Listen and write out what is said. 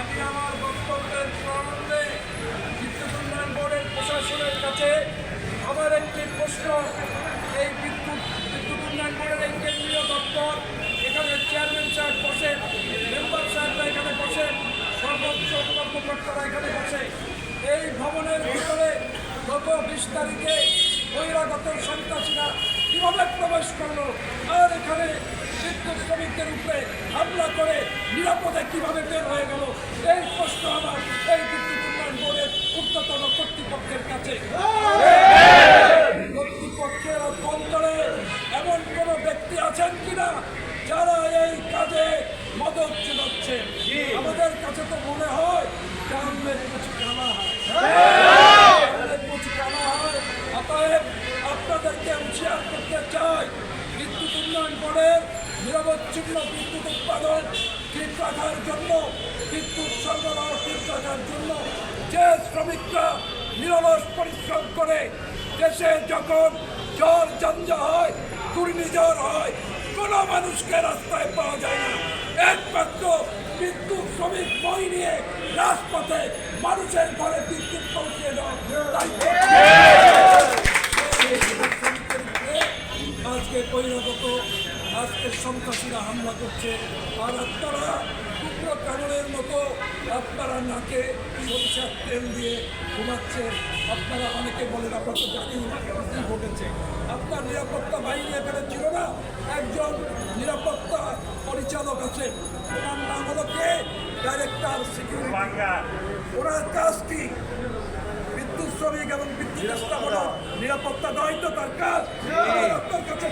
আমি আমার বক্তব্যের বিদ্যুৎ বোর্ডের প্রশাসনের কাছে আমার একটি এই বিদ্যুৎ বিদ্যুৎ বোর্ডের কেন্দ্রীয় দপ্তর, এখানে চেয়ারম্যান বসেন এখানে বসেন এখানে এই ভবনের ভিতরে বহিরাগত সন্ত্রাসীরা কীভাবে প্রবেশ করল? আর এখানে বিদ্যুৎ শ্রমিকদের উপরে হামলা করে নিরাপদে কীভাবে বের হয়ে গেল? এই প্রশ্ন আমার এই বিদ্যুৎ উন্নয়ন বোর্ডের ঊর্ধ্বতন কর্তৃপক্ষের কাছে। কর্তৃপক্ষের অভ্যন্তরে এমন কোন ব্যক্তি আছেন কিনা যারা এই কাজে মদত চলাচ্ছে? আমাদের কাছে তো মনে হয় গ্রামের কিছু কানা হয়। কিছু কানা হয়। অতএব আপনাদেরকে হুঁশিয়ার করতে চাই। বিদ্যুৎ উন্নয়ন বোর্ডের নিরবচ্ছিন্ন বিদ্যুৎ উৎপাদন ঠিক রাখার জন্য বিদ্যুৎ সরবরাহ ঠিক রাখার জন্য যে শ্রমিকরা নিরলস পরিশ্রম করে দেশে যখন জ্বর জঞ্জা হয় ঘূর্ণিঝড় হয় কোনো মানুষকে রাস্তায় পাওয়া যায় না। একমাত্র বিদ্যুৎ শ্রমিক বই নিয়ে রাজপথে মানুষের ঘরে বিদ্যুৎ পৌঁছে দেওয়া আজকে বহিরাগত আজকে সন্ত্রাসীরা হামলা করছে। আর আপনারা টুকরো কারণের মতো আপনারা নাকে সরিষার তেল দিয়ে ঘুমাচ্ছে? আপনারা অনেকে বলেন আপনার তো কি ঘটেছে। আপনার নিরাপত্তা বাহিনী এখানে ছিল না? একজন নিরাপত্তা পরিচালক আছে ওনার নাম হলো কে? ডাইরেক্টর সিকিউরিটি ওনার কাজ কি? বিদ্যুৎ শ্রমিক এবং বিদ্যুৎ স্থাপনা নিরাপত্তা দায়িত্ব তার কাজ। আপনার কাছে